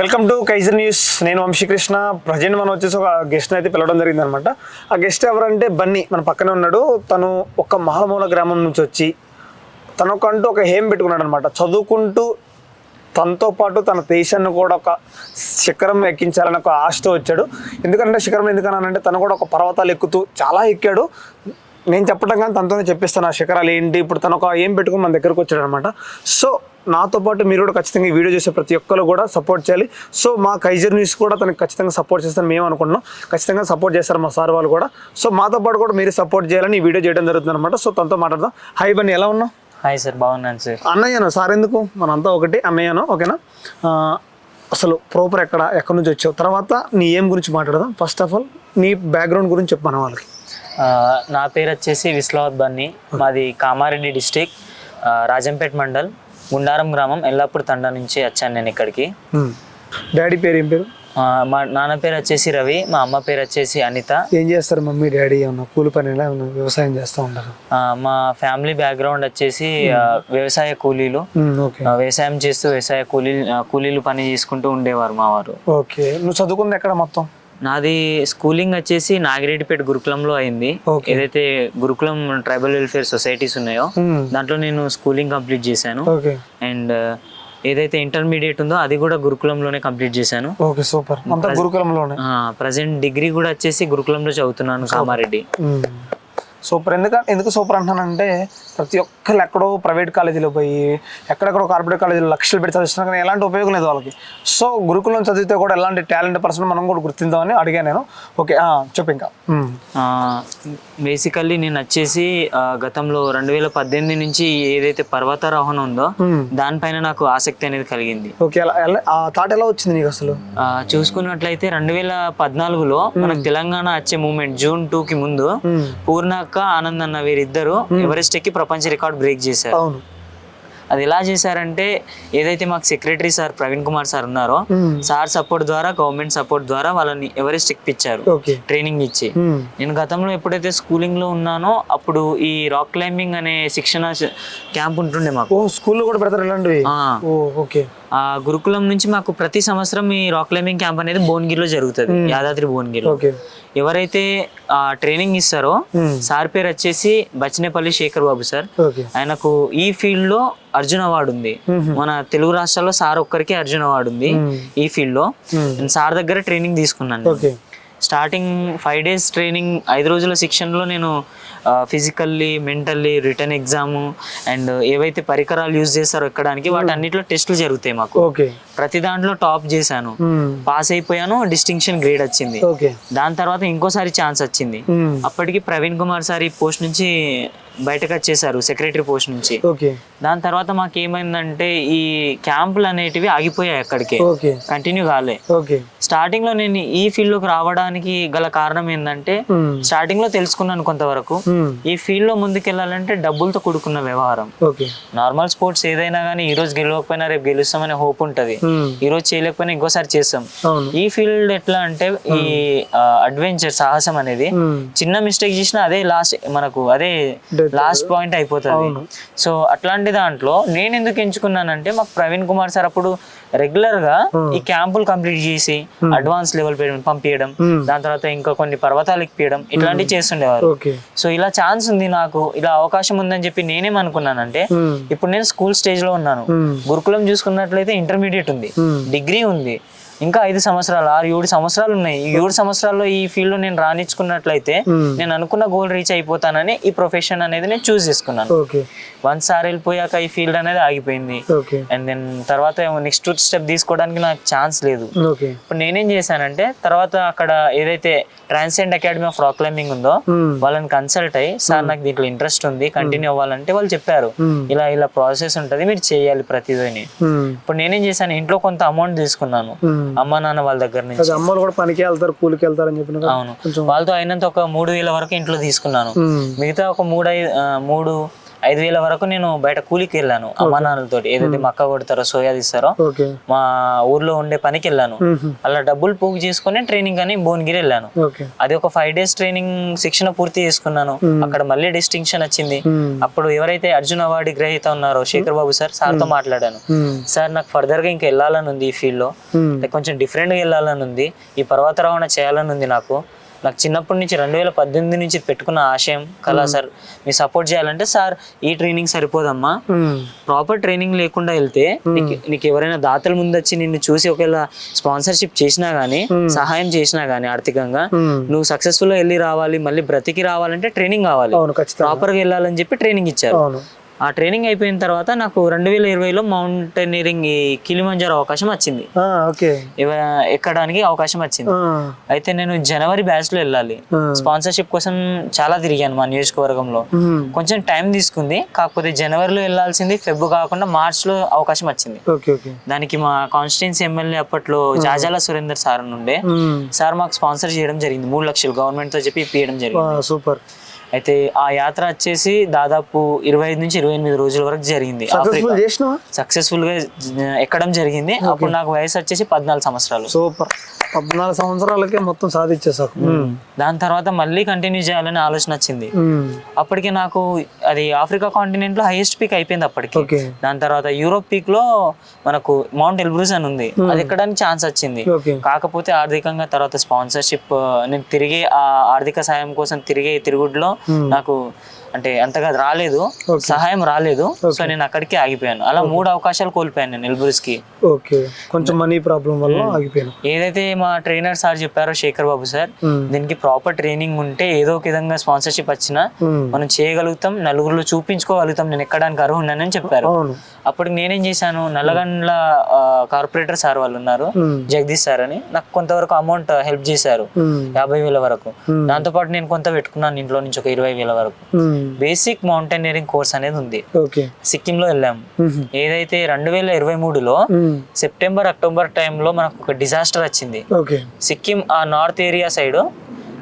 Welcome to Kaiser news నేను Vamsikrishna. Present మనం వచ్చేసి ఒక గెస్ట్ని అయితే పిలవడం జరిగింది అనమాట ఆ గెస్ట్ ఎవరంటే బన్నీ. మన పక్కనే ఉన్నాడు. తను ఒక మహామూల గ్రామం నుంచి వచ్చి తనకంటూ ఒక హేమ్ పెట్టుకున్నాడు అనమాట చదువుకుంటూ తనతో పాటు తన దేశాన్ని కూడా ఒక శిఖరం ఎక్కించాలని ఒక ఆశతో వచ్చాడు. ఎందుకంటే శిఖరం ఎందుకన్నానంటే తను కూడా ఒక పర్వతాలు ఎక్కుతూ చాలా ఎక్కాడు. నేను చెప్పడం కానీ తనతోనే చెప్పిస్తాను ఆ శిఖరాలు ఏంటి? ఇప్పుడు తను ఒక ఏం పెట్టుకుని మన దగ్గరకు వచ్చాడు అనమాట. సో నాతో పాటు మీరు కూడా ఖచ్చితంగా ఈ వీడియో చేసే ప్రతి ఒక్కరు కూడా సపోర్ట్ చేయాలి. సో మా కైజర్ న్యూస్ కూడా తనకి ఖచ్చితంగా సపోర్ట్ చేస్తాను మేము అనుకుంటున్నాం. ఖచ్చితంగా సపోర్ట్ చేస్తారు మా సార్ వాళ్ళు కూడా. సో మాతో పాటు కూడా మీరు సపోర్ట్ చేయాలని ఈ వీడియో చేయడం జరుగుతుంది అనమాట. సో తనతో మాట్లాడదాం. హై బన్నీ ఎలా ఉన్నావు? హాయ్ సార్ బాగున్నాను సార్ అన్నయ్యను సార్ ఎందుకు? మనంతా ఒకటి అన్నయ్యను ఓకేనా? అసలు ప్రాపర్ ఎక్కడ ఎక్కడి నుంచి వచ్చావు? తర్వాత నీ ఏం గురించి మాట్లాడదాం? ఫస్ట్ ఆఫ్ ఆల్ నీ బ్యాక్గ్రౌండ్ గురించి చెప్పు మన వాళ్ళకి. నా పేరు వచ్చేసి విశ్లవత్ బన్ని. మాది కామారెడ్డి డిస్టిక్ రాజంపేట్ మండల్ గుండారం గ్రామం ఎల్లాపూర్ తండా నుంచి వచ్చాను నేను ఇక్కడికి. డాడీ పేరు ఏం పేరు? మా నాన్న పేరు వచ్చేసి రవి మా అమ్మ పేరు వచ్చేసి అనిత. ఏం చేస్తారు మమ్మీ డాడీ? ఏమన్నా కూలి పని వ్యవసాయం చేస్తూ ఉంటారు? మా ఫ్యామిలీ బ్యాక్గ్రౌండ్ వచ్చేసి వ్యవసాయ కూలీలు. వ్యవసాయం చేస్తూ వ్యవసాయ కూలీ కూలీలు పని చేసుకుంటూ ఉండేవారు మా వారు. ఓకే. నువ్వు చదువుకుంది ఎక్కడ మొత్తం? నాది స్కూలింగ్ వచ్చేసి నాగిరెడ్డిపేట గురుకులంలో అయింది. ఏదైతే గురుకులం ట్రైబల్ వెల్ఫేర్ సొసైటీస్ ఉన్నాయో. దాంట్లో నేను స్కూలింగ్ కంప్లీట్ చేశాను. అండ్ ఏదైతే ఇంటర్మీడియట్ ఉందో అది కూడా గురుకులంలోనే కంప్లీట్ చేశాను. Okay super. గురుకులంలోనే. ప్రజెంట్ డిగ్రీ కూడా వచ్చేసి గురుకులంలో చదువుతున్నాను కామారెడ్డి. సూపర్. ఎందుకంటే ఎందుకు సూపర్ అంటున్నానంటే ప్రతి ఒక్కరు ఎక్కడో ప్రైవేట్ కాలేజీలో పోయి ఎక్కడెక్కడో కార్పొరేట్ కాలేజీలో లక్షలు పెట్టి చదివిస్తున్నా కానీ ఎలాంటి ఉపయోగం లేదు వాళ్ళకి. సో గురుకులం చదివితే కూడా ఎలాంటి టాలెంట్ పర్సన్ మనం కూడా గుర్తిందామని అడిగాను నేను. ఓకే ఆ, చెప్పు ఇంకా. బేసికల్లీ నేను వచ్చేసి గతంలో రెండు వేల పద్దెనిమిది నుంచి ఏదైతే పర్వతారోహణ ఉందో. దానిపైన నాకు ఆసక్తి అనేది కలిగింది. ఓకే థాట్ ఎలా వచ్చింది నీకు అసలు? చూసుకున్నట్లయితే రెండు వేల పద్నాలుగులో మనకు తెలంగాణ వచ్చే మూమెంట్ జూన్ టూ కి ముందు మ్మ్. పూర్ణక్క ఆనంద్ అన్న వీరిద్దరు ఎవరెస్ట్ ఎక్కి ప్రపంచ రికార్డ్ బ్రేక్ చేశారు. అవును. అది ఎలా చేశారంటే ఏదైతే మాకు secretary sir Praveen Kumar sir ఉన్నారో. సార్ సపోర్ట్ ద్వారా గవర్నమెంట్ సపోర్ట్ ద్వారా వాళ్ళని ఎవరెస్ట్ ఎక్కిపించారు ట్రైనింగ్ ఇచ్చి. నేను గతంలో ఎప్పుడైతే స్కూలింగ్లో ఉన్నానో అప్పుడు ఈ రాక్ క్లైంబింగ్ అనే శిక్షణ క్యాంప్ ఉంటుండే మాకు. స్కూల్లో కూడా పెడతారు ఓకే. ఆ గురుకులం నుంచి మాకు ప్రతి సంవత్సరం ఈ రాక్ క్లైంబింగ్ క్యాంప్ అనేది భువనగిరిలో జరుగుతుంది యాదాద్రి భువనగిరిలో. ఓకే. ఎవరైతే ఆ ట్రైనింగ్ ఇస్తారో. సార్ పేరు వచ్చేసి బచ్చినేపల్లి శేఖర్ బాబు సార్. ఆయనకు ఈ ఫీల్డ్లో అర్జున్ అవార్డు ఉంది. మన తెలుగు రాష్ట్రాల్లో సార్ ఒక్కరికి అర్జున్ అవార్డు ఉంది. ఈ ఫీల్డ్లో. సార్ దగ్గర ట్రైనింగ్ తీసుకున్నాను స్టార్టింగ్ ఫైవ్ డేస్ ట్రైనింగ్ ఐదు రోజుల శిక్షణలో నేను physically mentally written exam and ఏవైతే పరికరాలు యూజ్ చేస్తారో ఎక్కడానికి వాటి అన్నిట్లో టెస్టులు జరుగుతాయి మాకు. ఓకే ప్రతి దాంట్లో టాప్ చేశాను. మ్మ్. పాస్ అయిపోయాను డిస్టింక్షన్ గ్రేడ్ వచ్చింది. దాని తర్వాత ఇంకోసారి ఛాన్స్ వచ్చింది. మ్మ్. అప్పటికి ప్రవీణ్ కుమార్ సార్ ఈ పోస్ట్ నుంచి బయటకు వచ్చేసారు సెక్రటరీ పోస్ట్ నుంచి. దాని తర్వాత మాకు ఏమైందంటే ఈ క్యాంపులు అనేటివి ఆగిపోయాయి అక్కడికే. కంటిన్యూ కాలే. స్టార్టింగ్లో నేను ఈ ఫీల్డ్లోకి రావడానికి గల కారణం ఏంటంటే. స్టార్టింగ్లో తెలుసుకున్నాను కొంతవరకు. ఈ ఫీల్డ్లో ముందుకెళ్ళాలంటే డబ్బులతో కూడుకున్న వ్యవహారం. నార్మల్ స్పోర్ట్స్ ఏదైనా కానీ ఈ రోజు గెలవకపోయినా రేపు గెలుస్తామనే హోప్ ఉంటది. ఈ రోజు చేయలేకపోయినా ఇంకోసారి చేస్తాం ఈ ఫీల్డ్ ఎట్లా అంటే ఈ అడ్వెంచర్ సాహసం అనేది. చిన్న మిస్టేక్ చేసినా అదే లాస్ట్ మనకు అదే. లాస్ట్ పాయింట్ అయిపోతుంది. సో అట్లాంటి దాంట్లో నేను ఎందుకు ఎంచుకున్నానంటే మాకు ప్రవీణ్ కుమార్ సార్ అప్పుడు రెగ్యులర్గా ఈ క్యాంపులు కంప్లీట్ చేసి అడ్వాన్స్ లెవెల్ పంపించడం. దాని తర్వాత ఇంకా కొన్ని పర్వతాలు ఎక్కియడం ఇట్లాంటివి చేస్తుండేవారు సో ఇలా ఛాన్స్ ఉంది నాకు ఇలా అవకాశం ఉందని చెప్పి నేనేమనుకున్నానంటే. ఇప్పుడు నేను స్కూల్ స్టేజ్లో ఉన్నాను. గురుకులం చూసుకున్నట్లయితే ఇంటర్మీడియట్ ఉంది. డిగ్రీ ఉంది ఇంకా ఐదు సంవత్సరాలు ఆరు ఏడు సంవత్సరాలు ఉన్నాయి. ఈ ఏడు సంవత్సరాల్లో ఈ ఫీల్డ్ నేను రాణించుకున్నట్లయితే. నేను అనుకున్న గోల్ రీచ్ అయిపోతానని ఈ ప్రొఫెషన్ అనేది నేను చూస్ చేసుకున్నాను. వన్ సార్ వెళ్ళిపోయాక ఈ ఫీల్డ్ అనేది ఆగిపోయింది. అండ్ దెన్ తర్వాత నెక్స్ట్ స్టెప్ తీసుకోవడానికి నాకు ఛాన్స్ లేదు. ఇప్పుడు నేనేం చేశానంటే తర్వాత అక్కడ ఏదైతే transcend academy of rock climbing ఉందో. వాళ్ళని కన్సల్ట్ అయ్యి సార్ నాకు దీంట్లో ఇంట్రెస్ట్ ఉంది కంటిన్యూ అవ్వాలంటే వాళ్ళు చెప్పారు. ఇలా ఇలా ప్రాసెస్ ఉంటుంది మీరు చేయాలి ప్రతిదని. ఇప్పుడు నేనేం చేశాను ఇంట్లో కొంత అమౌంట్ తీసుకున్నాను. అమ్మ నాన్న వాళ్ళ దగ్గర నుంచి అమ్మలు కూడా పనికి వెళ్తారు కూలికి వెళ్తారు అని చెప్పిన? అవును వాళ్ళతో అయినంత ఒక మూడు వేల వరకు ఇంట్లో తీసుకున్నాను. మిగతా ఒక మూడు మూడు ఐదు వేల వరకు నేను బయట కూలికి వెళ్ళాను అమ్మా నాన్నలతో ఏదైతే మక్క కొడతారో సోయా తీస్తారో మా ఊర్లో ఉండే పనికి వెళ్ళాను. అలా డబ్బులు పోగు చేసుకొని ట్రైనింగ్ అని భువనగిరి వెళ్ళాను. అది ఒక ఫైవ్ డేస్ ట్రైనింగ్ శిక్షణ పూర్తి చేసుకున్నాను. అక్కడ మళ్ళీ డిస్టింక్షన్ వచ్చింది. అప్పుడు ఎవరైతే అర్జున్ అవార్డు గ్రహీత ఉన్నారో శేఖర్ బాబు సార్ సార్తో మాట్లాడాను. సార్ నాకు ఫర్దర్గా ఇంకా వెళ్ళాలని ఉంది ఈ ఫీల్డ్లో కొంచెం డిఫరెంట్గా వెళ్ళాలని ఉంది. ఈ పర్వతారోహణ చేయాలని ఉంది నాకు. నాకు చిన్నప్పటి నుంచి రెండు వేల పద్దెనిమిది నుంచి పెట్టుకున్న ఆశయం కళా సార్ మీ సపోర్ట్ చేయాలంటే సార్ ఈ ట్రైనింగ్ సరిపోదమ్మా. ప్రాపర్ ట్రైనింగ్ లేకుండా వెళ్తే నీకు ఎవరైనా దాతల ముందు వచ్చి నిన్ను చూసి ఒకవేళ స్పాన్సర్షిప్ చేసినా గానీ సహాయం చేసినా గానీ ఆర్థికంగా నువ్వు సక్సెస్ఫుల్గా వెళ్ళి రావాలి మళ్ళీ బ్రతికి రావాలంటే ట్రైనింగ్ కావాలి. ప్రాపర్గా వెళ్ళాలని చెప్పి ట్రైనింగ్ ఇచ్చారు. ఆ ట్రైనింగ్ అయిపోయిన తర్వాత నాకు రెండు వేల ఇరవైలో మౌంటైనరింగ్ కిలిమంజారో అవకాశం వచ్చింది. ఓకే. ఎక్కడానికి అవకాశం వచ్చింది. అయితే నేను జనవరి బ్యాచ్లో వెళ్ళాలి. స్పాన్సర్షిప్ కోసం చాలా తిరిగాను మా నియోజకవర్గంలో. కొంచెం టైం తీసుకుంది. కాకపోతే జనవరిలో వెళ్ళాల్సింది ఫెబ్ కాకుండా మార్చ్లో అవకాశం వచ్చింది. దానికి మా కాన్స్టిట్యున్సీ ఎమ్మెల్యే అప్పట్లో జాజాల సురేందర్ సార్ మ్మ్. సార్ మాకు స్పాన్సర్ చేయడం జరిగింది. మూడు లక్షలు గవర్నమెంట్తో చెప్పి ఇప్పియడం జరిగింది. సూపర్. అయితే ఆ యాత్ర వచ్చేసి దాదాపు ఇరవై ఐదు నుంచి ఇరవై ఎనిమిది రోజుల వరకు జరిగింది సక్సెస్ఫుల్గా ఎక్కడం జరిగింది. అప్పుడు నాకు వయసు వచ్చేసి పద్నాలుగు సంవత్సరాలు. సూపర్ పద్నాలుగు సంవత్సరాలకే మొత్తం సాధించేసాకు దాని తర్వాత మళ్ళీ కంటిన్యూ చేయాలని ఆలోచన వచ్చింది. అప్పటికి నాకు అది ఆఫ్రికా కాంటినెంట్లో హైయెస్ట్ పీక్ అయిపోయింది అప్పటికి. ఓకే. దాని తర్వాత యూరోప్ పీక్లో మనకు మౌంట్ ఎల్బ్రూస్ అని ఉంది. అది ఎక్కడానికి ఛాన్స్ వచ్చింది. కాకపోతే ఆర్థికంగా తర్వాత స్పాన్సర్షిప్ నేను తిరిగే ఆ ఆర్థిక సాయం కోసం తిరిగే తిరుగుడులో నాకు అంటే అంతగా రాలేదు సహాయం రాలేదు సో నేను అక్కడికి ఆగిపోయాను అలా మూడు అవకాశాలు కోల్పోయాను నేను ఎల్బ్రూస్కి ఓకే కొంచెం మనీ ప్రాబ్లం వల్ల ఆగిపోయాను ఏదైతే మా ట్రైనర్ సార్ చెప్పారో శేఖర్ బాబు సార్. దీనికి ప్రాపర్ ట్రైనింగ్ ఉంటే ఏదో ఒక విధంగా స్పాన్సర్షిప్ వచ్చినా. మనం చేయగలుగుతాం నలుగురిలో చూపించుకోగలుగుతాం నేను ఎక్కడానికి అర్హున్నానని చెప్పారు అప్పుడు నేనేం చేశాను నల్లగండ్ల కార్పొరేటర్ సార్ వాళ్ళు ఉన్నారు. జగదీష్ సార్ అని నాకు కొంతవరకు అమౌంట్ హెల్ప్ చేశారు. యాభై వేల వరకు. దాంతో పాటు నేను కొంత పెట్టుకున్నాను ఇంట్లో నుంచి ఒక ఇరవై వేల వరకు. బేసిక్ మౌంటైనరింగ్ కోర్స్ అనేది ఉంది. ఓకే. సిక్కింలో వెళ్ళాము. ఏదైతే రెండు వేల ఇరవై మూడులో. సెప్టెంబర్ అక్టోబర్ టైంలో మనకు ఒక డిజాస్టర్ వచ్చింది. సిక్కిం ఆ నార్త్ ఏరియా సైడ్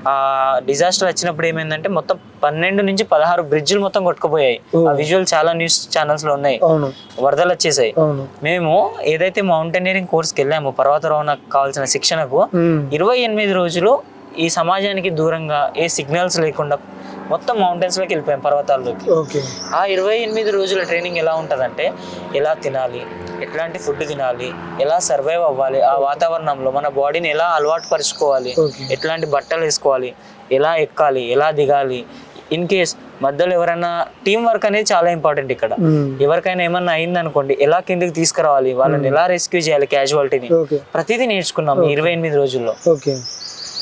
ఆ డిజాస్టర్ వచ్చినప్పుడు ఏమైందంటే మొత్తం పన్నెండు నుంచి పదహారు బ్రిడ్జిలు మొత్తం కొట్టుకుపోయాయి. ఆ విజువల్ చాలా న్యూస్ ఛానల్స్లో ఉన్నాయి వరదలు వచ్చేసాయి. మేము ఏదైతే మౌంటైనరింగ్ కోర్స్కి వెళ్ళామో పర్వతారోహణకు కావాల్సిన శిక్షణకు. ఇరవై ఎనిమిది రోజులు ఈ సమాజానికి దూరంగా ఏ సిగ్నల్స్ లేకుండా మొత్తం మౌంటైన్స్లోకి వెళ్ళిపోయాం పర్వతాల్లోకి. ఆ ఇరవై ఎనిమిది రోజుల ట్రైనింగ్ ఎలా ఉంటుందంటే ఎలా తినాలి ఎట్లాంటి ఫుడ్ తినాలి ఎలా సర్వైవ్ అవ్వాలి ఆ వాతావరణంలో మన బాడీని ఎలా అలవాటు పరుచుకోవాలి ఎట్లాంటి బట్టలు వేసుకోవాలి ఎలా ఎక్కాలి ఎలా దిగాలి ఇన్ కేస్ మధ్యలో ఎవరైనా టీం వర్క్ అనేది చాలా ఇంపార్టెంట్ ఇక్కడ. ఎవరికైనా ఏమన్నా అయింది అనుకోండి ఎలా కిందకి తీసుకురావాలి వాళ్ళని ఎలా రెస్క్యూ చేయాలి క్యాజువాలిటీని ప్రతిదీ నేర్చుకున్నాం ఇరవై ఎనిమిది రోజుల్లో.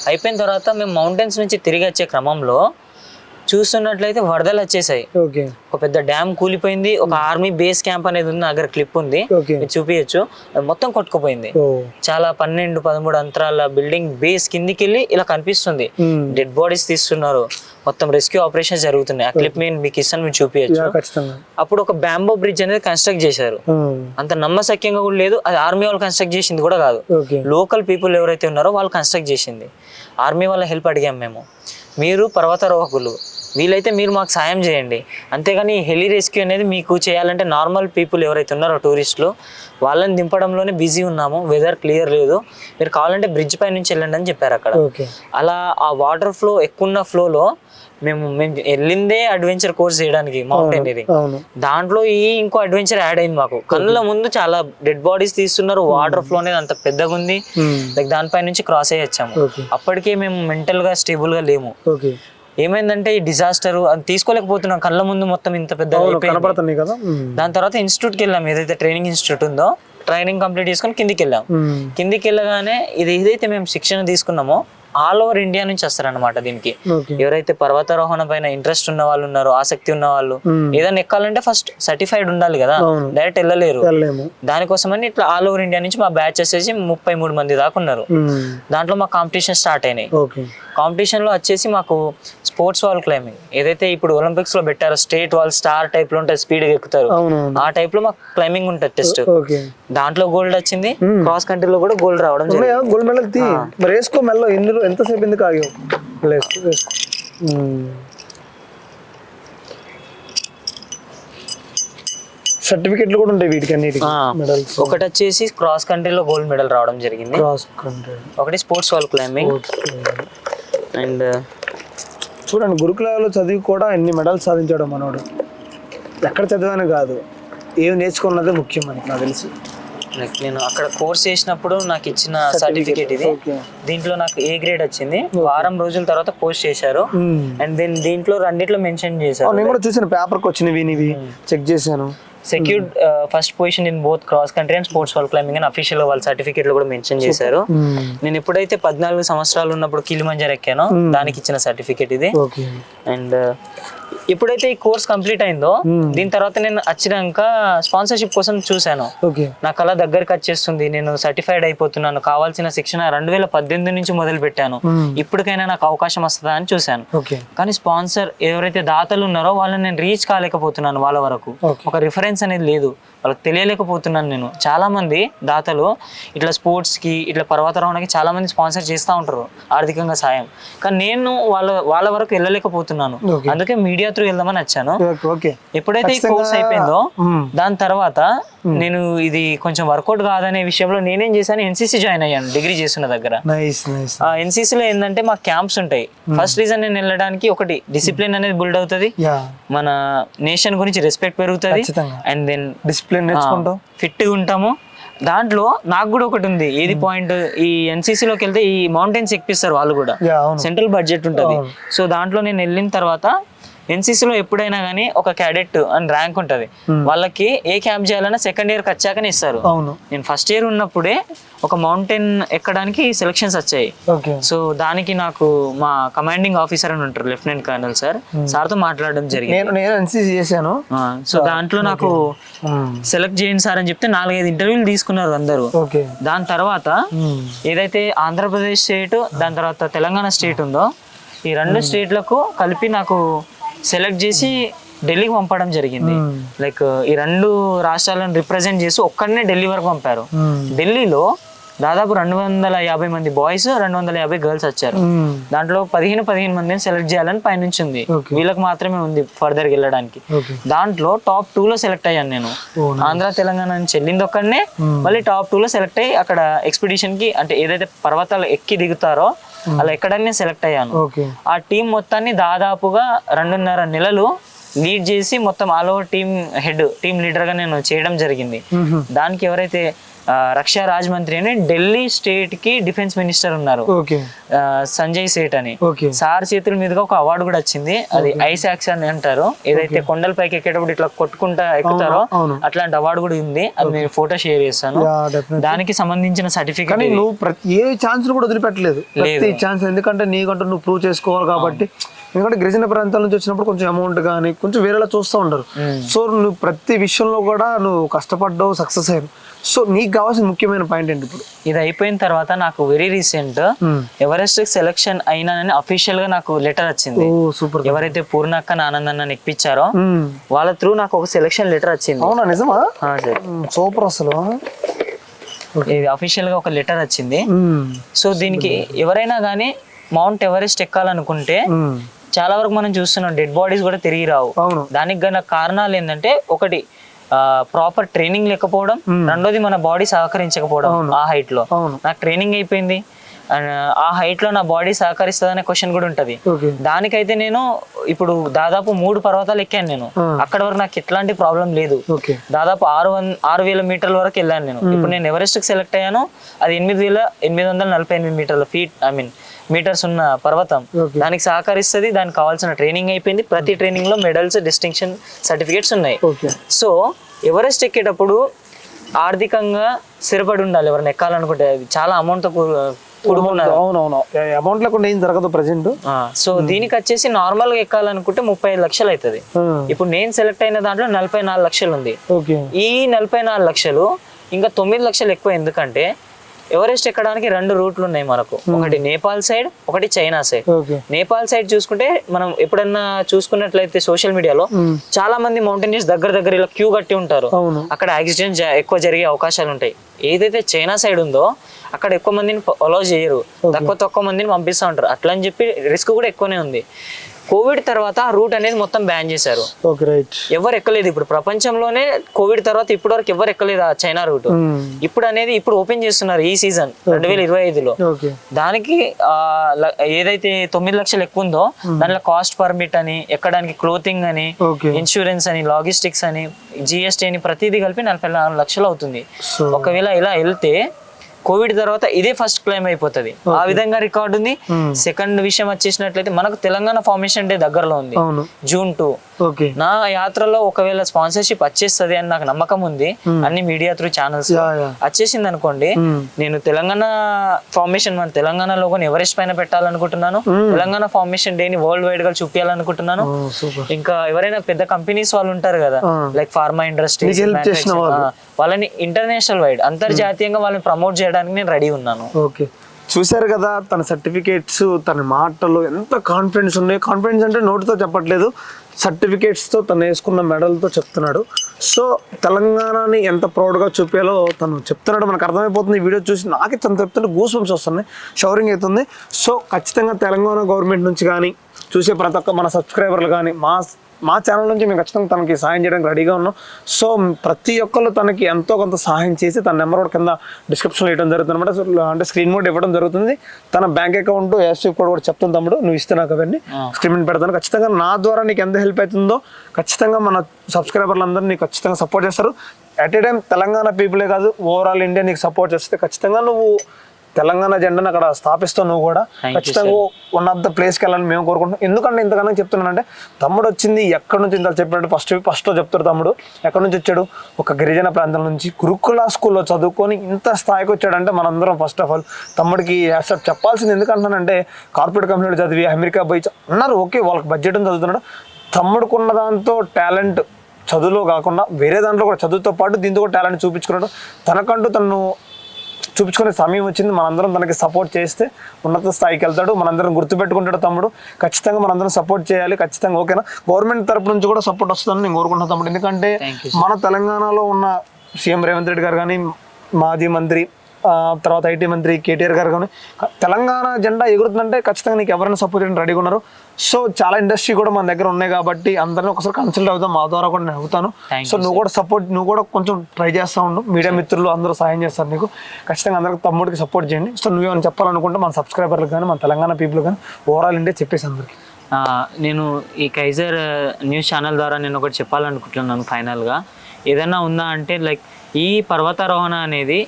అయిపోయిన తర్వాత మేము మౌంటైన్స్ నుంచి తిరిగి వచ్చే క్రమంలో చూస్తున్నట్లయితే వరదలు వచ్చేసాయి. ఒక పెద్ద డ్యామ్ కూలిపోయింది. ఒక ఆర్మీ బేస్ క్యాంప్ అనేది ఉంది. దగ్గర క్లిప్ ఉంది. చూపించచ్చు మొత్తం కొట్టుకుపోయింది. చాలా పన్నెండు పదమూడు అంతరాల బిల్డింగ్ బేస్ కిందికి వెళ్ళి ఇలా కనిపిస్తుంది. డెడ్ బాడీస్ తీస్తున్నారు. మొత్తం రెస్క్యూ ఆపరేషన్స్ జరుగుతున్నాయి. ఆ క్లిప్ నేను మీకు ఇస్తాను మీరు చూపించచ్చు అప్పుడు ఒక బ్యాంబో బ్రిడ్జ్ అనేది కన్స్ట్రక్ట్ చేశారు. మ్మ్. అంత నమ్మశక్యంగా కూడా లేదు అది ఆర్మీ వాళ్ళు కన్స్ట్రక్ట్ చేసింది కూడా కాదు. లోకల్ పీపుల్ ఎవరైతే ఉన్నారో వాళ్ళు కన్స్ట్రక్ట్ చేసింది. ఆర్మీ వాళ్ళ హెల్ప్ అడిగాం మేము. మీరు పర్వతారోహకులు వీలైతే మీరు మాకు సాయం చేయండి. అంతేగాని హెలి రెస్క్యూ అనేది మీకు చేయాలంటే నార్మల్ పీపుల్ ఎవరైతే ఉన్నారో టూరిస్టులు వాళ్ళని దింపడంలోనే బిజీ ఉన్నాము. వెదర్ క్లియర్ లేదు. మీరు కావాలంటే బ్రిడ్జ్ పై నుంచి వెళ్ళండి అని చెప్పారు అక్కడ. అలా ఆ వాటర్ ఫ్లో ఎక్కువ ఫ్లోలో మేము మేము వెళ్ళిందే అడ్వెంచర్ కోర్స్ చేయడానికి మౌంటైనరింగ్ దాంట్లో ఈ ఇంకో అడ్వెంచర్ యాడ్ అయింది మాకు. కళ్ళ ముందు చాలా డెడ్ బాడీస్ తీస్తున్నారు. వాటర్ ఫ్లో అనేది అంత పెద్దగా ఉంది. మ్మ్. లైక్ దానిపై నుంచి క్రాస్ అయ్యి వచ్చాము. అప్పటికే మేము మెంటల్గా స్టేబుల్గా లేము ఏమైందంటే ఈ డిజాస్టర్ అది తీసుకోలేకపోతున్నాం. కళ్ళ ముందు మొత్తం ఇంత పెద్ద కనపడుతున్నాయి కదా. దాని తర్వాత ఇన్స్టిట్యూట్కి వెళ్ళాం. ఏదైతే ట్రైనింగ్ ఇన్స్టిట్యూట్ ఉందో ట్రైనింగ్ కంప్లీట్ చేసుకొని కిందికి వెళ్ళాం. కిందికి వెళ్ళగానే ఇది ఏదైతే మేము శిక్షణ తీసుకున్నామో ఆల్ ఓవర్ ఇండియా నుంచి వస్తారన్నమాట దీనికి. ఎవరైతే పర్వతారోహణ పైన ఇంట్రెస్ట్ ఉన్న వాళ్ళు ఉన్నారో ఆసక్తి ఉన్న వాళ్ళు. ఏదైనా ఎక్కాలంటే ఫస్ట్ సర్టిఫైడ్ ఉండాలి కదా. డైరెక్ట్ వెళ్ళలేరు. దానికోసమని ఇట్లా ఆల్ ఓవర్ ఇండియా నుంచి మా బ్యాచ్ వచ్చేసి ముప్పై మూడు మంది దాకా ఉన్నారు. దాంట్లో మా కాంపిటీషన్ స్టార్ట్ అయినాయి. కాంపిటీషన్లో వచ్చేసి మాకు స్పోర్ట్స్ వాల్ క్లైంబింగ్. ఏదైతే ఇప్పుడు ఒలింపిక్స్లో పెట్టారో స్టేట్ వాల్ స్టార్ టైప్లో ఉంటుంది స్పీడ్ ఎక్కుతారు. ఆ టైప్లో మాకు క్లైంబింగ్ ఉంటుంది టెస్ట్. దాంట్లో గోల్డ్ వచ్చింది. క్రాస్ కంట్రీలో కూడా గోల్డ్ రావడం గోల్డ్ మెడల్ ఎంతసేపు ఎందుకు ఆగావు? మ్మ్. సర్టిఫికెట్లు కూడా ఉంటాయి వీటికి అన్నిటికి. మెడల్స్ ఒకటి వచ్చేసి క్రాస్ కంట్రీలో గోల్డ్ మెడల్ రావడం జరిగింది. క్రాస్ కంట్రీ ఒకటి స్పోర్ట్స్ వాల్ క్లైంబింగ్ అండ్ చూడండి గురుకులాలో చదివి కూడా ఎన్ని మెడల్స్ సాధించాడు మనోడు. ఎక్కడ చదివాను కాదు. ఏం నేర్చుకున్నదే ముఖ్యం మనకి నాకు తెలుసు. లైక్ నేను అక్కడ కోర్స్ చేసినప్పుడు నాకు ఇచ్చిన సర్టిఫికేట్ ఇది. దీంట్లో నాకు ఏ గ్రేడ్ వచ్చింది. వారం రోజుల తర్వాత పోస్ట్ చేశారు. అండ్ దెన్ దీంట్లో రెండిట్లో మెన్షన్ చేశారు. నేను కూడా చూసిన పేపర్కి వచ్చినవి ఇవి చెక్ చేశాను. Secured first position in both cross country and sports wall climbing అని అఫీషియల్ వాళ్ళ సర్టిఫికేట్లో కూడా మెన్షన్ చేశారు. నేను ఎప్పుడైతే పద్నాలుగు సంవత్సరాలు ఉన్నప్పుడు కిలిమంజర్ ఎక్కానో దానికి ఇచ్చిన సర్టిఫికేట్ ఇది. అండ్ ఎప్పుడైతే ఈ కోర్స్ కంప్లీట్ అయిందో దీని తర్వాత నేను వచ్చినాక స్పాన్సర్షిప్ కోసం చూశాను. నా కళ దగ్గరికి వచ్చేస్తుంది నేను సర్టిఫైడ్ అయిపోతున్నాను కావాల్సిన శిక్షణ రెండు వేల పద్దెనిమిది నుంచి మొదలు పెట్టాను ఇప్పటికైనా నాకు అవకాశం వస్తుందా అని చూశాను. కానీ స్పాన్సర్ ఎవరైతే దాతలు ఉన్నారో వాళ్ళని నేను రీచ్ కాలేకపోతున్నాను వాళ్ళ వరకు. ఒక రిఫరెన్స్ అనేది లేదు. వాళ్ళకి తెలియలేకపోతున్నాను నేను. చాలా మంది దాతలు ఇట్లా స్పోర్ట్స్కి ఇట్లా పర్వతారోహణకి చాలా మంది స్పాన్సర్ చేస్తూ ఉంటారు ఆర్థికంగా సాయం. కానీ నేను వాళ్ళ వాళ్ళ వరకు వెళ్ళలేకపోతున్నాను. అందుకే మీడియా త్రూ వెళ్దామని వచ్చాను. ఎప్పుడైతే ఈ కోర్స్ అయిపోయిందో దాని తర్వాత నేను ఇది కొంచెం వర్కౌట్ కాదనే విషయంలో నేనేం చేశాను ఎన్సీసీ జాయిన్ అయ్యాను డిగ్రీ చేస్తున్న దగ్గర. నైస్ నైస్ ఆ NCC లో ఏంటంటే మా క్యాంప్స్ ఉంటాయి. ఫస్ట్ రీజన్ నేను వెళ్ళడానికి ఒకటి డిసిప్లిన్ అనేది బిల్డ్ అవుతుంది. మన నేషన్ గురించి రెస్పెక్ట్ పెరుగుతుంది. అండ్ దెన్ డిసిప్లిన్ ఫిట్ ఉంటాము. దాంట్లో నాకు కూడా ఒకటి ఉంది. ఏది పాయింట్ ఈ NCC లోకి వెళ్తే ఈ మౌంటైన్స్ ఎక్కిస్తారు వాళ్ళు కూడా. సెంట్రల్ బడ్జెట్ ఉంటుంది. సో దాంట్లో నేను వెళ్ళిన తర్వాత NCC లో ఎప్పుడైనా కానీ ఒక క్యాడెట్ అని ర్యాంక్ ఉంటుంది. వాళ్ళకి ఏ క్యాంప్ చేయాలన్నా సెకండ్ ఇయర్కి వచ్చాకనే ఇస్తారు. అవును. నేను ఫస్ట్ ఇయర్ ఉన్నప్పుడే ఒక మౌంటైన్ ఎక్కడానికి సెలక్షన్స్ వచ్చాయి. సో దానికి నాకు మా కమాండింగ్ ఆఫీసర్ అని ఉంటారు లెఫ్టినెంట్ కర్నల్ సార్. సార్తో మాట్లాడడం జరిగింది. నేను నేను ఎన్సీసీ చేశాను. సో దాంట్లో నాకు సెలెక్ట్ చేయండి సార్ అని చెప్తే నాలుగైదు ఇంటర్వ్యూలు తీసుకున్నారు అందరూ. దాని తర్వాత ఏదైతే ఆంధ్రప్రదేశ్ స్టేట్ దాని తర్వాత తెలంగాణ స్టేట్ ఉందో ఈ రెండు స్టేట్లకు కలిపి నాకు సెలెక్ట్ చేసి ఢిల్లీకి పంపడం జరిగింది. లైక్ ఈ రెండు రాష్ట్రాలను రిప్రజెంట్ చేసి ఒక్కడనే ఢిల్లీ వరకు పంపారు. ఢిల్లీలో దాదాపు రెండు వందల యాభై మంది బాయ్స్ రెండు వందల యాభై గర్ల్స్ వచ్చారు. దాంట్లో పదిహేను పదిహేను మందిని సెలెక్ట్ చేయాలని పైనుంచి ఉంది. వీళ్ళకి మాత్రమే ఉంది ఫర్దర్ వెళ్ళడానికి. దాంట్లో టాప్ టూ లో సెలెక్ట్ అయ్యాను నేను. ఆంధ్ర తెలంగాణ నుంచి వెళ్ళింది ఒక్కడనే. మళ్ళీ టాప్ టూ లో సెలెక్ట్ అయ్యి అక్కడ ఎక్స్పిడిషన్కి అంటే ఏదైతే పర్వతాలు ఎక్కి దిగుతారో అలా ఎక్కడనే సెలెక్ట్ అయ్యాను. ఆ టీం మొత్తాన్ని దాదాపుగా రెండున్నర నెలలు లీడ్ చేసి మొత్తం all over team head team లీడర్గా నేను చేయడం జరిగింది. దానికి ఎవరైతే రక్షా రాజ్ మంత్రి అని ఢిల్లీ స్టేట్కి డిఫెన్స్ మినిస్టర్ ఉన్నారు. సంజయ్ సేట్ అని. సార్ చేతుల మీదుగా ఒక అవార్డు కూడా వచ్చింది. అది ఐసాక్స్ అని అంటారు. ఏదైతే కొండల పైకి ఎక్కేటప్పుడు ఇట్లా కొట్టుకుంటా ఎక్కుతారో. అట్లాంటి అవార్డు కూడా ఉంది. అది నేను ఫోటో షేర్ చేస్తాను దానికి సంబంధించిన సర్టిఫికేట్ నువ్వు ప్రతి ఏ ఛాన్స్ కూడా వదిలిపెట్టలేదు. ప్రతి ఛాన్స్ ఎందుకంటే నీకంటూ నువ్వు ప్రూవ్ చేసుకోవాలి కాబట్టి. ఎందుకంటే గిరిజన ప్రాంతాల నుంచి వచ్చినప్పుడు కొంచెం అమౌంట్ కానీ కొంచెం వేరేలా చూస్తూ ఉంటారు. సో నువ్వు ప్రతి విషయంలో కూడా నువ్వు కష్టపడ్డావు సక్సెస్ అయ్యావు సో నీకు కావాల్సిన ముఖ్యమైన పాయింట్ ఏంటి ఇప్పుడు? ఇది అయిపోయిన తర్వాత నాకు వెరీ రీసెంట్ ఎవరెస్ట్ సెలక్షన్ అయినానని అఫీషియల్గా నాకు లెటర్ వచ్చింది. సూపర్ ఎవరైతే పూర్ణక్క ఆనందన్న ఎక్కించారో వాళ్ళ త్రూ నాకు ఒక సెలక్షన్ లెటర్ వచ్చింది. అవునా నిజమా. సూపర్ అసలు. ఇది అఫీషియల్గా ఒక లెటర్ వచ్చింది. మ్మ్. సో దీనికి ఎవరైనా కానీ మౌంట్ ఎవరెస్ట్ ఎక్కాలనుకుంటే. చాలా వరకు మనం చూస్తున్నాం డెడ్ బాడీస్ కూడా తిరిగి రావు. అవును. దానికి గల కారణాలు ఏంటంటే ఒకటి ప్రాపర్ ట్రైనింగ్ లేకపోవడం రెండోది మన బాడీ సహకరించకపోవడం ఆ హైట్లో. నాకు ట్రైనింగ్ అయిపోయింది. అండ్ ఆ హైట్లో నా బాడీ సహకరిస్తుంది అనే క్వశ్చన్ కూడా ఉంటది. దానికైతే నేను ఇప్పుడు దాదాపు మూడు పర్వతాలు ఎక్కాను నేను. అక్కడ వరకు నాకు ఎట్లాంటి ప్రాబ్లం లేదు. దాదాపు ఆరు ఆరు వేల మీటర్ల వరకు వెళ్ళాను నేను. ఇప్పుడు నేను ఎవరెస్ట్కి సెలెక్ట్ అయ్యాను. అది ఎనిమిది వేల ఎనిమిది వందల నలభై ఎనిమిది మీటర్ల ఫీట్ ఐ మీన్ మీటర్స్ ఉన్న పర్వతం. దానికి సహకరిస్తుంది దానికి కావాల్సిన ట్రైనింగ్ అయిపోయింది. ప్రతి ట్రైనింగ్లో మెడల్స్ డిస్టింక్షన్ సర్టిఫికేట్స్ ఉన్నాయి. సో ఎవరెస్ట్ ఎక్కేటప్పుడు ఆర్థికంగా స్థిరపడి ఉండాలి. ఎవరైనా ఎక్కాలనుకుంటే చాలా అమౌంట్ అవునవును. అమౌంట్ లేకుండా ఏం జరగదు ప్రజెంట్. సో దీనికి వచ్చేసి నార్మల్గా ఎక్కాలనుకుంటే ముప్పై ఐదు లక్షలు అవుతుంది ఇప్పుడు నేను సెలెక్ట్ అయిన దాంట్లో నలభై నాలుగు లక్షలు ఉంది. ఈ నలభై నాలుగు లక్షలు ఇంకా తొమ్మిది లక్షలు ఎక్కువ ఎందుకంటే ఎవరెస్ట్ ఎక్కడానికి రెండు రూట్లు ఉన్నాయి మనకు. ఒకటి నేపాల్ సైడ్ ఒకటి చైనా సైడ్. నేపాల్ సైడ్ చూసుకుంటే మనం ఎప్పుడన్నా చూసుకున్నట్లయితే సోషల్ మీడియాలో చాలా మంది మౌంటైనర్స్ దగ్గర దగ్గర ఇలా క్యూ కట్టి ఉంటారు. అక్కడ యాక్సిడెంట్ ఎక్కువ జరిగే అవకాశాలు ఉంటాయి. ఏదైతే చైనా సైడ్ ఉందో అక్కడ ఎక్కువ మందిని అలో చేయరు. తక్కువ తక్కువ మందిని పంపిస్తూ ఉంటారు. అట్లా అని చెప్పి రిస్క్ కూడా ఎక్కువనే ఉంది. కోవిడ్ తర్వాత ఆ రూట్ అనేది మొత్తం బ్యాన్ చేశారు. ఎవరు ఎక్కలేదు ఇప్పుడు. ప్రపంచంలోనే కోవిడ్ తర్వాత ఇప్పటి వరకు ఎవరు ఎక్కలేదు ఆ చైనా రూట్. ఇప్పుడు అనేది ఇప్పుడు ఓపెన్ చేస్తున్నారు ఈ సీజన్ రెండు వేల ఇరవై ఐదులో. దానికి ఏదైతే తొమ్మిది లక్షలు ఎక్కువ ఉందో దానిలో కాస్ట్ పర్మిట్ అని ఎక్కడానికి క్లోతింగ్ అని ఇన్సూరెన్స్ అని లాజిస్టిక్స్ అని జిఎస్టీ అని ప్రతిదీ కలిపి నలభై నాలుగు లక్షలు అవుతుంది. ఒకవేళ ఇలా వెళ్తే కోవిడ్ తర్వాత ఇదే ఫస్ట్ క్లైమ్ అయిపోతుంది. ఆ విధంగా రికార్డు ఉంది. సెకండ్ విషయం వచ్చేసినట్లయితే మనకు తెలంగాణ ఫార్మేషన్ డే దగ్గరలో ఉంది. June two. నా యాత్రలో ఒకవేళ స్పాన్సర్షిప్ వచ్చేస్తుంది అని నాకు నమ్మకం ఉంది. అన్ని మీడియా త్రూ ఛానల్స్ వచ్చేసింది అనుకోండి. నేను తెలంగాణ ఫార్మేషన్ మన తెలంగాణ లోగోని ఎవరెస్ట్ పైన పెట్టాలనుకుంటున్నాను తెలంగాణ ఫార్మేషన్ డే ని వరల్డ్ వైడ్గా చూపించాలనుకుంటున్నాను ఇంకా ఎవరైనా పెద్ద కంపెనీస్ వాళ్ళు ఉంటారు కదా. లైక్ ఫార్మా ఇండస్ట్రీస్ వాళ్ళని ఇంటర్నేషనల్ వైడ్ అంతర్జాతీయంగా వాళ్ళని ప్రమోట్ చేయడానికి నేను రెడీ ఉన్నాను. ఓకే. చూశారు కదా తన సర్టిఫికేట్స్ తన మాటలు ఎంత కాన్ఫిడెన్స్ ఉన్నాయి. కాన్ఫిడెన్స్ అంటే నోటితో చెప్పట్లేదు సర్టిఫికేట్స్తో తను వేసుకున్న మెడల్తో చెప్తున్నాడు. సో తెలంగాణని ఎంత ప్రౌడ్గా చూపేలో తను చెప్తున్నాడు. మనకు అర్థమైపోతుంది ఈ వీడియో చూసి నాకే తను చెప్తుంటే గూస్ బంప్స్ వస్తున్నాయి షవరింగ్ అవుతుంది. సో ఖచ్చితంగా తెలంగాణ గవర్నమెంట్ నుంచి కానీ చూసే ప్రతి ఒక్క మన సబ్స్క్రైబర్లు కానీ మా మా ఛానల్ నుంచి మేము ఖచ్చితంగా తనకి సహాయం చేయడానికి రెడీగా ఉన్నాం. సో ప్రతి ఒక్కళ్ళు తనకి ఎంతో కొంత సహాయం చేసి తన నెంబర్ కూడా కింద డిస్క్రిప్షన్లో ఇవ్వడం జరుగుతుంది అనమాట అంటే స్క్రీన్ కూడా ఇవ్వడం జరుగుతుంది. తన బ్యాంక్ అకౌంట్ ఎస్సీ కోడ్ కూడా చెప్తాను తమ్ముడు నువ్వు ఇస్తే నాకు అవన్నీ. స్క్రీన్ పెడతాను. ఖచ్చితంగా నా ద్వారా నీకు ఎంత హెల్ప్ అవుతుందో ఖచ్చితంగా మన సబ్స్క్రైబర్లు అందరూ నీకు ఖచ్చితంగా సపోర్ట్ చేస్తారు. అట్ ఏ టైం తెలంగాణ పీపులే కాదు ఓవరాల్ ఇండియా నీకు సపోర్ట్ చేస్తే ఖచ్చితంగా నువ్వు తెలంగాణ జెండాను అక్కడ స్థాపిస్తావు నువ్వు కూడా. ఖచ్చితంగా వన్ ఆఫ్ ద ప్లేస్కి వెళ్ళాలని మేము కోరుకుంటున్నాం. ఎందుకంటే ఇంతకన్నా చెప్తున్నానంటే తమ్ముడు వచ్చింది ఎక్కడి నుంచి ఇంత చెప్పినట్టు ఫస్ట్ ఫస్ట్లో చెప్తాడు తమ్ముడు. ఎక్కడి నుంచి వచ్చాడు? ఒక గిరిజన ప్రాంతం నుంచి గురుకుల స్కూల్లో చదువుకొని ఇంత స్థాయికి వచ్చాడంటే మనందరం ఫస్ట్ ఆఫ్ ఆల్ తమ్ముడికి అసలు చెప్పాల్సింది ఎందుకంటున్నానంటే కార్పొరేట్ కంపెనీలు చదివి అమెరికా పోయి అన్నారు ఓకే వాళ్ళకి బడ్జెట్ చదువుతున్నాడు. తమ్ముడుకున్న దాంతో టాలెంట్ చదువులో కాకుండా వేరే దాంట్లో కూడా చదువుతో పాటు దీంతో కూడా టాలెంట్ చూపించుకున్నాడు. తనకంటూ తను చూపించుకునే సమయం వచ్చింది. మనందరం తనకి సపోర్ట్ చేస్తే ఉన్నత స్థాయికి వెళ్తాడు. మనందరం గుర్తుపెట్టుకుంటాడు తమ్ముడు. ఖచ్చితంగా మనందరం సపోర్ట్ చేయాలి. ఖచ్చితంగా ఓకేనా? గవర్నమెంట్ తరపు నుంచి కూడా సపోర్ట్ వస్తుందని నేను కోరుకుంటున్నాను తమ్ముడు. ఎందుకంటే మన తెలంగాణలో ఉన్న సీఎం రేవంత్ రెడ్డి గారు కానీ మాజీ మంత్రి తర్వాత ఐటీ మంత్రి కేటీఆర్ గారు కానీ తెలంగాణ జెండా ఎగురుతుందంటే ఖచ్చితంగా నీకు ఎవరైనా సపోర్ట్ చేయడానికి రెడీగా ఉన్నారు. సో చాలా ఇండస్ట్రీ కూడా మన దగ్గర ఉన్నాయి కాబట్టి అందరినీ ఒకసారి కన్సల్ట్ అవుతాం మా ద్వారా కూడా నేను అవుతాను సో నువ్వు కూడా సపోర్ట్ నువ్వు కూడా కొంచెం ట్రై చేస్తా ఉండు. మీడియా మిత్రులు అందరూ సాయం చేస్తారు నీకు. ఖచ్చితంగా అందరికి తమ్ముడికి సపోర్ట్ చేయండి. సో నువ్వేమైనా చెప్పాలనుకుంటే మన సబ్స్క్రైబర్లకు కానీ మన తెలంగాణ పీపుల్ కానీ ఓవరాల్ ఇండియా చెప్పేసి అందరికి. నేను ఈ కైజర్ న్యూస్ ఛానల్ ద్వారా నేను ఒకటి చెప్పాలనుకుంటున్నాను ఫైనల్గా ఏదైనా ఉందా అంటే లైక్ ఈ పర్వతారోహణ అనేది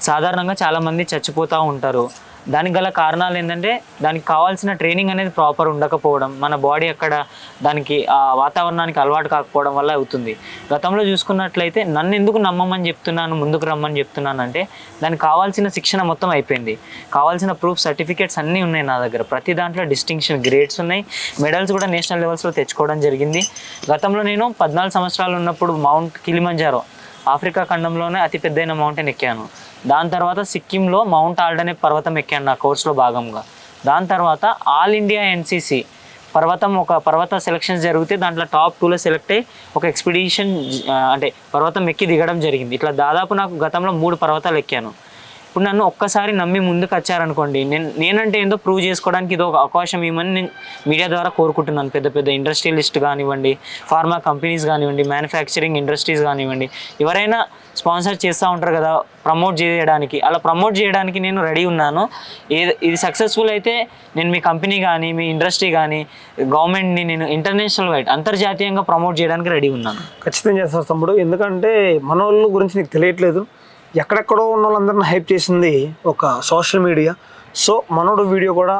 సాధారణంగా చాలామంది చచ్చిపోతూ ఉంటారు. దానికి గల కారణాలు ఏంటంటే దానికి కావాల్సిన ట్రైనింగ్ అనేది ప్రాపర్ ఉండకపోవడం మన బాడీ అక్కడ దానికి ఆ వాతావరణానికి అలవాటు కాకపోవడం వల్ల అవుతుంది. గతంలో చూసుకున్నట్లయితే నన్ను ఎందుకు నమ్మమని చెప్తున్నాను ముందుకు రమ్మని చెప్తున్నాను అంటే దానికి కావాల్సిన శిక్షణ మొత్తం అయిపోయింది. కావాల్సిన ప్రూఫ్ సర్టిఫికేట్స్ అన్నీ ఉన్నాయి నా దగ్గర. ప్రతి దాంట్లో డిస్టింక్షన్ గ్రేడ్స్ ఉన్నాయి. మెడల్స్ కూడా నేషనల్ లెవెల్స్లో తెచ్చుకోవడం జరిగింది. గతంలో నేను పద్నాలుగు సంవత్సరాలు ఉన్నప్పుడు మౌంట్ కిలిమంజారో ఆఫ్రికా ఖండంలోనే అతిపెద్దైన మౌంటైన్ ఎక్కాను. దాని తర్వాత సిక్కింలో మౌంట్ ఆల్డ్ అనే పర్వతం ఎక్కాను నా కోర్సులో భాగంగా. దాని తర్వాత ఆల్ ఇండియా ఎన్సీసీ పర్వతం ఒక పర్వత సెలక్షన్స్ జరిగితే దాంట్లో టాప్ టూలో సెలెక్ట్ అయ్యి ఒక ఎక్స్పిడిషన్ అంటే పర్వతం ఎక్కి దిగడం జరిగింది. ఇట్లా దాదాపు నాకు గతంలో మూడు పర్వతాలు ఎక్కాను. ఇప్పుడు నన్ను ఒక్కసారి నమ్మి ముందుకు వచ్చారనుకోండి నేను నేనంటే ఏందో ప్రూవ్ చేసుకోవడానికి ఇది ఒక అవకాశం ఇవ్వమని నేను మీడియా ద్వారా కోరుకుంటున్నాను. పెద్ద పెద్ద ఇండస్ట్రియలిస్ట్ కానివ్వండి ఫార్మా కంపెనీస్ కానివ్వండి మ్యానుఫ్యాక్చరింగ్ ఇండస్ట్రీస్ కానివ్వండి ఎవరైనా స్పాన్సర్ చేస్తూ ఉంటారు కదా ప్రమోట్ చేయడానికి. అలా ప్రమోట్ చేయడానికి నేను రెడీ ఉన్నాను. ఏ ఇది సక్సెస్ఫుల్ అయితే నేను మీ కంపెనీ కానీ మీ ఇండస్ట్రీ కానీ గవర్నమెంట్ని నేను ఇంటర్నేషనల్ వైడ్ అంతర్జాతీయంగా ప్రమోట్ చేయడానికి రెడీ ఉన్నాను. ఖచ్చితంగా చేస్తారు తమ్ముడు. ఎందుకంటే మన వాళ్ళ గురించి నీకు తెలియట్లేదు. ఎక్కడెక్కడో ఉన్న వాళ్ళందరిని హైప్ చేసింది ఒక సోషల్ మీడియా. సో మనోడు వీడియో కూడా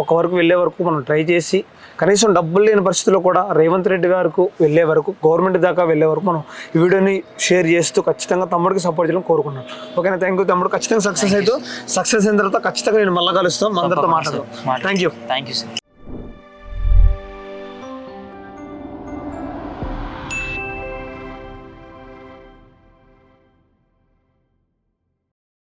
ఒక వరకు వెళ్ళే వరకు మనం ట్రై చేసి కనీసం డబ్బులు లేని పరిస్థితుల్లో కూడా రేవంత్ రెడ్డి గారికి వెళ్ళే వరకు గవర్నమెంట్ దాకా వెళ్ళే వరకు మనం ఈ వీడియోని షేర్ చేస్తూ ఖచ్చితంగా తమ్ముడికి సపోర్ట్ చేయాలని కోరుకున్నాను ఓకేనా? థ్యాంక్ యూ తమ్ముడు. ఖచ్చితంగా సక్సెస్ అవుతూ సక్సెస్ అయిన తర్వాత ఖచ్చితంగా నేను మళ్ళీ కలుస్తాం. అందరితో మాట్లాడదాం. Thank you thank you sir